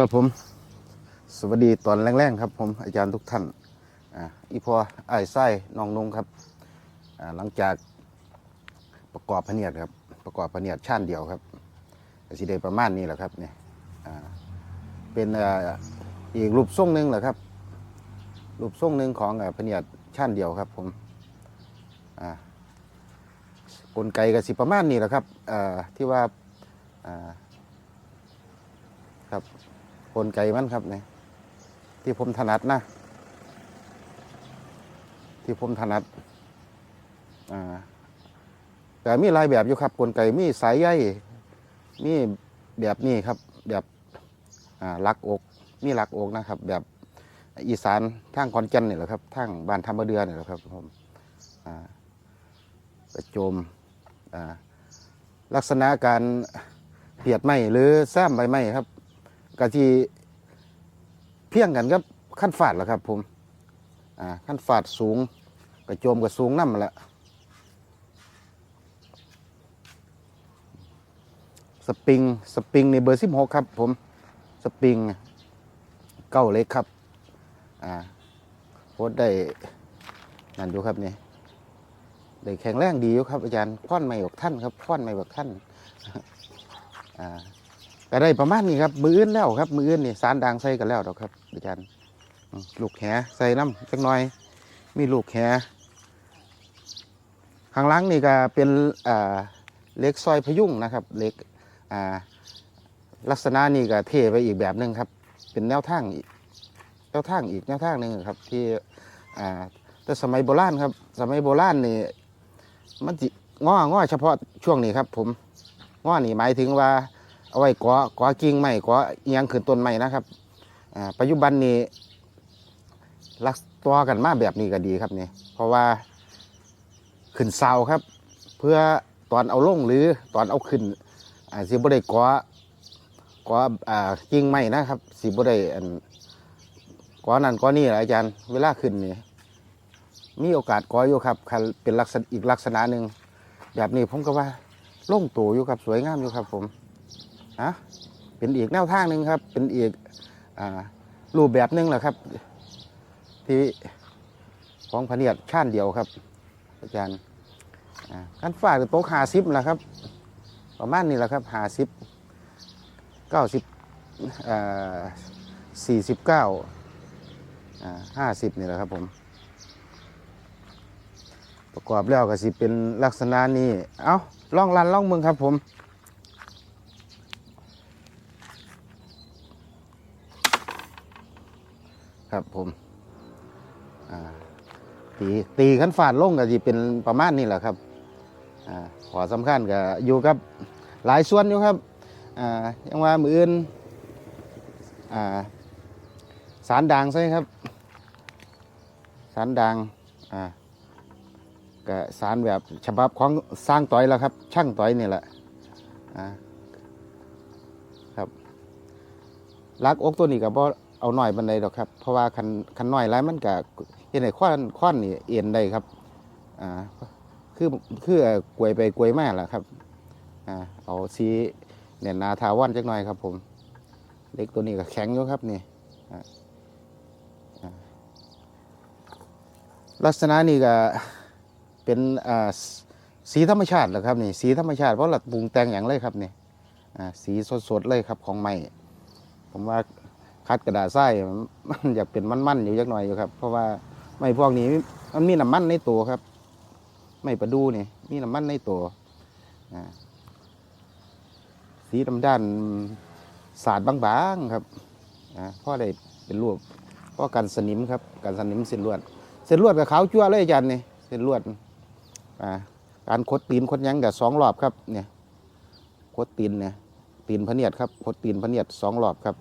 ครับผมสวัสดีตอนแรงๆครับ ผมอาจารย์ทุกท่านอ่าอีพอไอ้ไส้น้องนงครับอ่าหลังจากประกอบพเนียดครับ ประกอบพเนียดชาติเดียวครับสิได้ประมาณนี้แหละครับเนี่ยอ่าเป็นอ่าอีกรูปทรงหนึ่งแหละครับ รูปทรงหนึ่งของอ่าพเนียดชาติเดียวครับผมอ่ากลไกก็สิประมาณนี้แหละครับอ่าที่ว่าอ่าครับ ลไกมันครับเนี่ยที่ผมถนัดนะ ที่ผมถนัดอ่าแต่มีลายแบบอยู่ครับกลไกมีสายใยมีแบบนี้ครับ แบบอ่าลักอกมีลักอกนะครับ แบบอีสานทางคอนแก่นนี่แหละครับทางบ้านธรรมเดือนนี่แหละครับผมอ่ากระโจมอ่าลักษณะการเปียดไม้หรือแซมใบไม้ครับ กะทีเพียงกันครับขั้นฝาดแหละครับ ผมอ่าขั้นฝาดสูงกระโจมกับสูงน้ำละสปริงสปริงในเบอร์สิบหกครับ ผมสปริงเก้าเล็กครับอ่าโพสได้นั่นอยู่ครับนี่ได้แข็งแรงดีอยู่ครับ อาจารย์พ่อนไม่บอกท่านครับพ่อนไม่บอกท่านอ่า ก็ได้ประมาณนี้ครับ มืออื่นแล้วครับ มืออื่นนี่สารด่างใส่กันแล้วดอกครับอาจารย์ลูกแหใส่น้ำจักหน่อย มีลูกแหข้างล่างนี่ก็เป็นเล็กซอยพยุงนะครับ เล็กลักษณะนี่ก็เทไปอีกแบบหนึ่งครับ เป็นแนวทางอีกแนวทางอีกแนวทางหนึ่งครับ ที่แต่สมัยโบราณครับ สมัยโบราณนี่มันจิง้อง้อเฉพาะช่วงนี้ครับ ผมง้อนี่หมายถึงว่า เอาไว้ก่อก่อกิ่งไม้ก่อเอียงขึ้นต้นไม้นะครับอ่าปัจจุบันนี้รักตัวกันมาแบบนี้ก็ดีครับนี่เพราะว่าขึ้นเสาครับ เพื่อตอนเอาลงหรือตอนเอาขึ้นอ่าสิบ่ได้ก่อก่ออ่ากิ่งไม้นะครับสิบ่ได้อันก่อนั่นก่อนี่แหละอาจารย์เวลาขึ้นนี่มีโอกาสก่ออยู่ครับเป็นลักษณะอีกลักษณะหนึ่งแบบนี้ผมก็ว่าล่งตัวอยู่ครับสวยงามอยู่ครับผม นะเป็นอีกแนวทางหนึ่งครับ เป็นอีกอรูปแบบหนึ่งแหละครับ ที่ของพเนียดชาติเดียวครับ อาจารย์อ่าการฝากโต๊ะหาซิบแหละครับ ประมาณนี้แหละครับหาซิบเก้าสิบสี่สิบเก้าห้าสิบนี่แหละครับผม ประกอบแล้วก็สิเป็นลักษณะนี้ เอาล่องลันล่องเมืองครับผม ครับผมตีตีขั้นฝาดลงก็จะเป็นประมาณนี้แหละครับขอสำคัญก็อยู่กับหลายส่วนอยู่ครับอ่าอยังว่ามืออื่นสารด่างใช่ครับ สารด่างก็สารแบบฉบับของสร้างต่อยแล้วครับ ช่างต่อยนี่แหละครับลักอกตัวนี้กับบ่ เอาหน่อยบันไดดอกครับ เพราะว่าคันคันหน้อยแล้วมันก็เห็นไอ้ข้อนข้อนนี่เอ็นได้ครับอ่าคือคือกวยไปกวยมาแหละครับอ่าเอาซีเนี่ยนาทาวันจักหน่อยครับผมเล็กตัวนี้ก็แข็งอยู่ครับนี่ลักษณะนี้ก็เป็นอ่าสีธรรมชาติแหละครับนี่สีธรรมชาติเพราะเราปรุงแต่งอย่างเลยครับนี่อ่าสีสดๆเลยครับของใหม่ ผมว่า คัดกระดาษทรายมันอยากเป็นมันๆอยู่ยักหน่อยอยู่ครับ เพราะว่าไม้พวกนี้มันมีน้ำมันในตัวครับ ไม้ประดูนี่มีน้ำมันในตัวสีดำด้านสาดบางๆครับอ่าเพราะได้เป็นรูปเพราะกันสนิมครับกันสนิมเส้นลวด เส้นลวดกับขาวจั่วเลยอาจารย์นี่เส้นลวดการคดตีนคดยังกับสองรอบครับเนี่ยคดตีนเนี่ยตีนพเนียดครับคดตีนพเนียดสองรอบครับ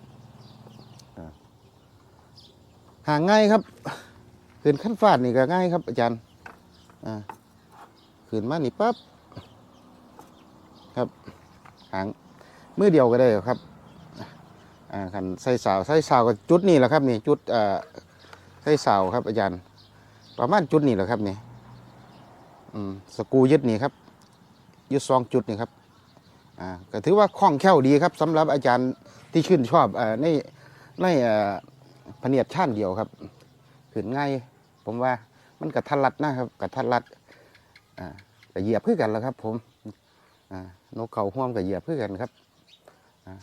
หาง่ายครับขืนขั้นฟาดนี่ก็ง่ายครับ อาจารย์อ่าขืนมานี่ปั๊บครับหางมือเดียวก็ได้ครับอ่าคันใส่สาวใส่สาวก็จุดนี่แหละครับนี่จุดอ่าใส่สาวครับ อาจารย์ ประมาณจุดนี่แหละครับนี่อืมสกูยึดนี่ครับยึดสองจุดนี่ครับอ่าก็ถือว่าคล่องแคล่วดีครับสำหรับอาจารย์ที่ชื่นชอบอ่อในในอ่อ พเนียดชาติเดียวครับขึ้นง่ายผมว่ามันกระทัดรัดนะครับกระทัดรัดอ่ากระเหยียบเพื่อกันแล้วครับ ผมอ่านกเขาห่วมกับเหยียบเพื่อกันครับอ่า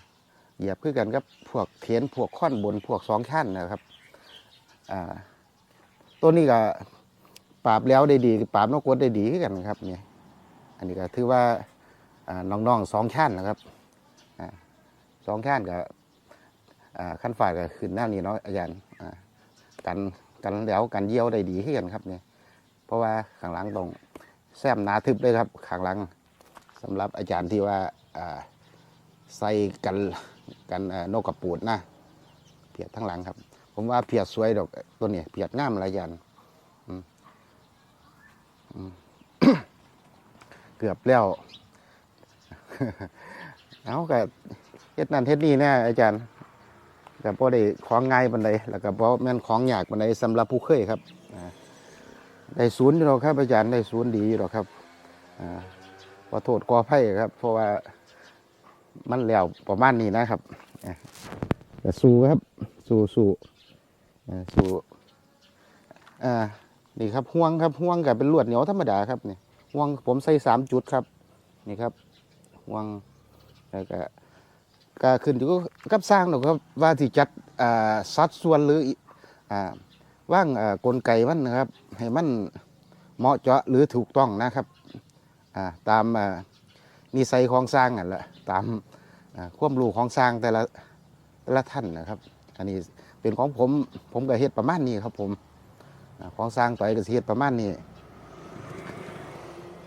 เหยียบเพื่อกันครับพวกเทียนพวกข้อนบนพวกสองชั้นนะครับอ่าตัวนี้ก็ปราบแล้วได้ดีปราบนกกดได้ดีคือกันครับเนี่ยอันนี้ก็ถือว่าอ่าน้องๆสองชั้นนะครับอ่าสองชั้นกับ ขั้นฝ่ายก็ขึ้นแนวนี้เนาะอาจารย์อ่ากันกันแล้วกันเยี่ยวได้ดีขึ้นกันครับเนี่ยเพราะว่าข้างหลังตรงแซมหนาทึบเลยครับข้างหลังสำหรับอาจารย์ที่ว่าใส่กันกันเอ่อนกกระปูดนะเพียดทั้งหลังครับ ผมว่าเพียดสวยดอกตัวนี้เพียดงามหลายอย่างเกือบแล้วเอาก็เฮ็ดนั่นเฮ็ดนี่แน่อาจารย์ ก็บ่ได้ของง่ายปานใดแล้วก็บ่แม่นของยากปานใดสำหรับผู้เคยครับได้ศูนย์อยู่หรอกครับอาจารย์ได้ศูนย์ดีอยู่หรอกครับอขอโทษขออภัยครับ เพราะว่ามันแล้วประมาณนี้นะครับอ่สู้ครับ สู้สู้อ่สู้อ่านี่ครับห่วงครับห่วงกับเป็นลวดเหนียวธรรมดาครับนี่ห่วงผมใส่สามจุดครับ นี่ครับห่วงแล้วก็ ก็ขึ้นอยู่กับสร้างหรอกครับว่าที่จัดสัดส่วนหรือว่างกลไกมันนะครับ ให้มันเหมาะเจาะหรือถูกต้องนะครับตามนิสัยของสร้างนั่นแหละตามความรู้ของสร้างแต่ละแต่ละท่านนะครับ อันนี้เป็นของผมผมก็เฮ็ดประมาณนี้ครับผมของสร้างต่อยก็สิเฮ็ดประมาณนี้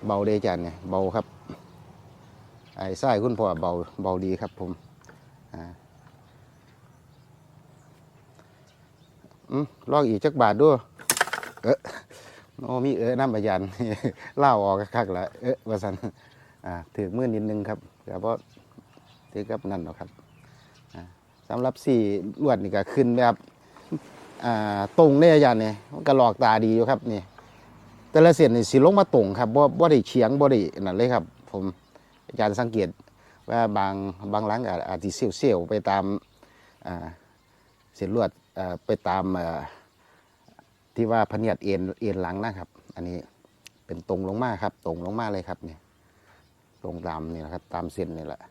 เบาเดจันเนี่ยเบาครับไอ้ไส้คุณพ่อเบาเบาดีครับผม ลองอีกจักบาทด้วยเออโอ้มีเออน้ำประยันเล่าออกคักละเออว่าสันอ่าถือมือนิดนึงครับแต่เพราะถือกับนั่นหรอกครับสำหรับสี่ลวดนี่ก็ขึ้นแบบอ่าตรงเนี่ยอาจารย์เนี่ยมันก็หลอกตาดีอยู่ครับนี่แต่ละเส้นนี่สิลงมาตรงครับบ่บ่ได้เฉียงบ่ได้นั่นเลยครับ ผมอาจารย์สังเกต ว่าบางบางหลังอาจสิเซี่ยวๆไปตามเส้นลวดอ่าไปตามที่ว่าพเนียดเอ็นเอ็นหลังนะครับ อันนี้เป็นตรงลงมาครับ ตรงลงมาเลยครับเนี่ยตรงตามนี่นะครับ ตามเส้นนี่แหละ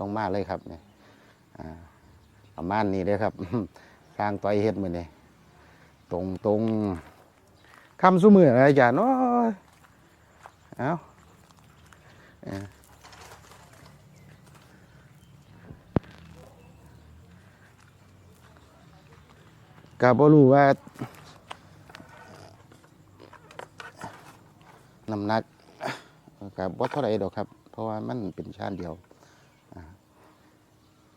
ลงมาเลยครับเนี่ยอาประมาณนี้เลยครับสร้างต่อยเฮ็ดมือนี่ตรงตรงคำสู้มือนะอาจารย์โอ้ยเอาเอ้อ ก็บ่รู้ว่าน้ำหนักกับบ่เท่าไรดอกครับ เพราะว่ามันเป็นชาติเดียว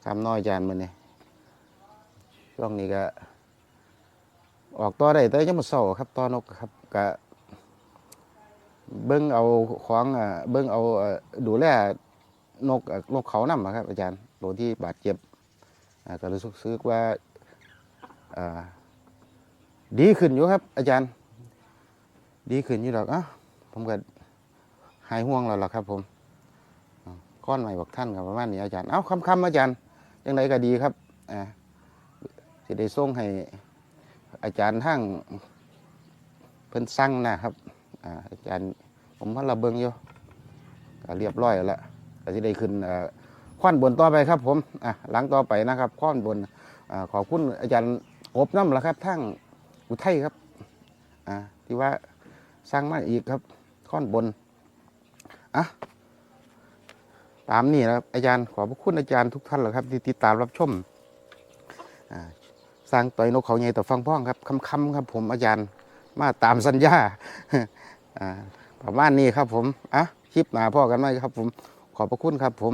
คำน้อยอาจารย์มันนี่ช่วงนี้ก็ ออกต่อได้แต่ยังมาเศร้าครับต่อนกครับก็เบิ้งเอาของเบิ้งเอาดูแลนกเอ่อนกเขานำครับ อาจารย์ตัวที่บาดเจ็บก็รู้สึกว่า ดีขึ้นอยู่ครับ อาจารย์ ดีขึ้นอยู่หรอกอะผมก็หายห่วงแล้วล่ะครับ ผมก้อนใหม่บอกท่านกับประมาณนี้อาจารย์ เอ้าคำๆอาจารย์ยังไงก็ดีครับอ่าจะได้ส่งให้อาจารย์ทั้งเพิ่นสั่งนะครับอ่าอาจารย์ผมพันระเบิงอยู่เรียบร้อยแล้วก็จะได้ขึ้นอ่อขว้านบนต่อไปครับ ผมอะหลังต่อไปนะครับขว้านบนอ่าขอบคุณอาจารย์อบน้ำละครับทั้ง อุทัยครับ อ่า ที่ว่าสร้างมาอีกครับขว้านบน อะ ตามนี่นะครับ อาจารย์ขอบพระคุณอาจารย์ทุกท่านแหละครับ ที่ติดตามรับชม อ่า สร้างต่อยนกเขาใหญ่ต่อฟังพ้องครับคำคำๆครับผมอาจารย์มาตามสัญญา อ่า ประมาณนี้ครับผม อะ คลิปหนาพ่อกันไหมครับผม ขอบพระคุณครับผม